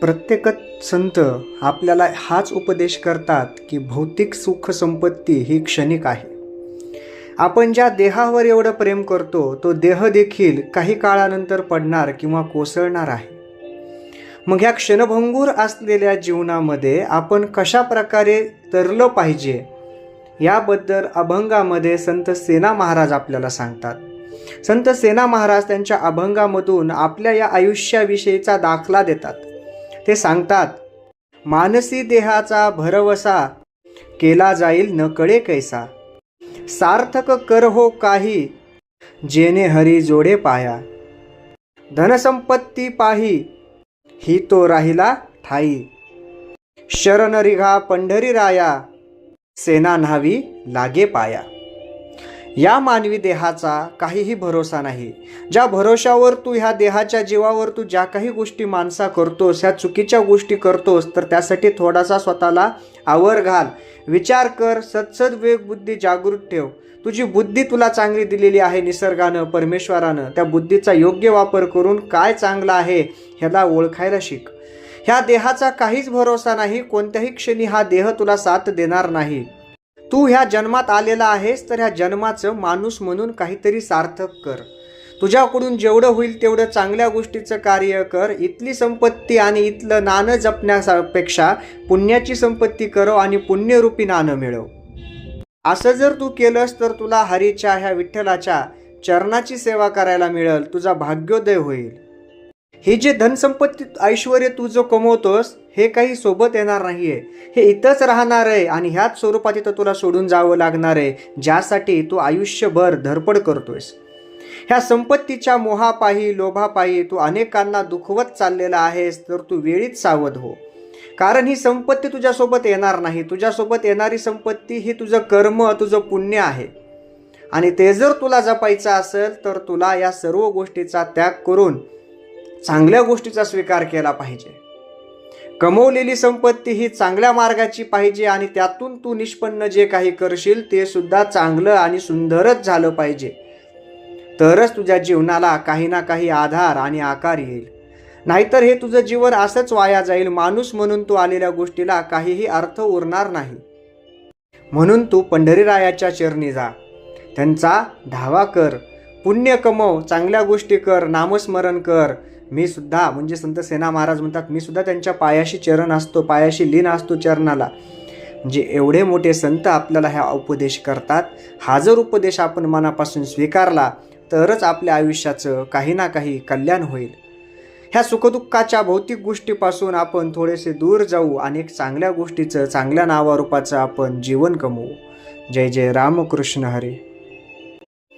प्रत्येकच संत आपल्याला हाच उपदेश करतात की भौतिक सुख संपत्ती ही क्षणिक आहे. आपण ज्या देहावर एवढं प्रेम करतो तो देह देखील काही काळानंतर पडणार किंवा कोसळणार आहे. मग ह्या क्षणभंगूर असलेल्या जीवनामध्ये आपण कशा प्रकारे तरलं पाहिजे याबद्दल अभंगामध्ये संत सेना महाराज आपल्याला सांगतात. संत सेना महाराज त्यांच्या अभंगामधून आपल्या या आयुष्याविषयीचा दाखला देतात. ते सांगतात मानसी देहाचा भरवसा केला जाईल न कळे कैसा. सार्थक कर हो काही जेने हरी जोडे पाया. धनसंपत्ती पाही ही तो राहिला ठाई. शरण रिघा पंढरी राया सेना न्हावी लागे पाया. या मानवी देहाचा काहीही भरोसा नाही. ज्या भरोशावर तू ह्या देहाच्या जीवावर तू ज्या काही गोष्टी माणसा करतोस ह्या चुकीच्या गोष्टी करतोस तर त्यासाठी थोडासा स्वतःला आवर घाल. विचार कर सत्सद वेग बुद्धी जागृत ठेव. तुझी बुद्धी तुला चांगली दिलेली आहे निसर्गानं परमेश्वरानं. त्या बुद्धीचा योग्य वापर करून काय चांगलं आहे ह्याला ओळखायला शिक. ह्या देहाचा काहीच भरोसा नाही कोणत्याही क्षणी हा देह तुला साथ देणार नाही. तू ह्या जन्मात आलेला आहेस तर ह्या जन्माचं माणूस म्हणून काहीतरी सार्थक कर. तुझ्याकडून जेवढं होईल तेवढं चांगल्या गोष्टीचं कार्य कर. इथली संपत्ती आणि इथलं नाणं जपण्यापेक्षा पुण्याची संपत्ती करव आणि पुण्यरूपी नाणं मिळव. असं जर तू केलंस तर तुला हरीच्या ह्या विठ्ठलाच्या चरणाची सेवा करायला मिळेल. तुझा भाग्योदय होईल. ही जे धनसंपत्ती ऐश्वर तू जो कमवतोस हे काही सोबत येणार नाहीये. हे इथंच राहणार आहे आणि ह्याच स्वरूपात इथं तुला सोडून जावं लागणार आहे ज्यासाठी तू आयुष्यभर धडपड करतोयस. ह्या संपत्तीच्या मोहापायी लोभापायी तू अनेकांना दुखवत चाललेला आहेस तर तू वेळीच सावध हो. कारण ही संपत्ती तुझ्यासोबत येणार नाही. तुझ्यासोबत येणारी संपत्ती ही तुझं कर्म तुझं पुण्य आहे. आणि ते जर तुला जपायचं असेल तर तुला या सर्व गोष्टीचा त्याग करून चांगल्या गोष्टीचा स्वीकार केला पाहिजे. कमवलेली संपत्ती ही चांगल्या मार्गाची पाहिजे आणि त्यातून तू निष्पन्न जे काही करशील ते सुद्धा चांगलं आणि सुंदरच झालं पाहिजे. तरच तुझ्या जीवनाला काही ना काही आधार आणि आकार येईल. नाहीतर हे तुझं जीवन असंच वाया जाईल. माणूस म्हणून तू आलेल्या गोष्टीला काहीही अर्थ उरणार नाही. म्हणून तू पंढरीरायाच्या चरणी जा. त्यांचा धावा कर. पुण्य कमव चांगल्या गोष्टी कर नामस्मरण कर. मी सुद्धा म्हणजे संत सेना महाराज म्हणतात मी सुद्धा त्यांच्या पायाशी चरण असतो पायाशी लीन असतो चरणाला. म्हणजे एवढे मोठे संत आपल्याला ह्या उपदेश करतात. हा जर उपदेश आपण मनापासून स्वीकारला तरच आपल्या आयुष्याचं काही ना काही कल्याण होईल. ह्या सुखदुःखाच्या भौतिक गोष्टीपासून आपण थोडेसे दूर जाऊ आणि एक चांगल्या गोष्टीचं चांगल्या नावारूपाचं आपण जीवन कमवू जय जय रामकृष्ण हरे.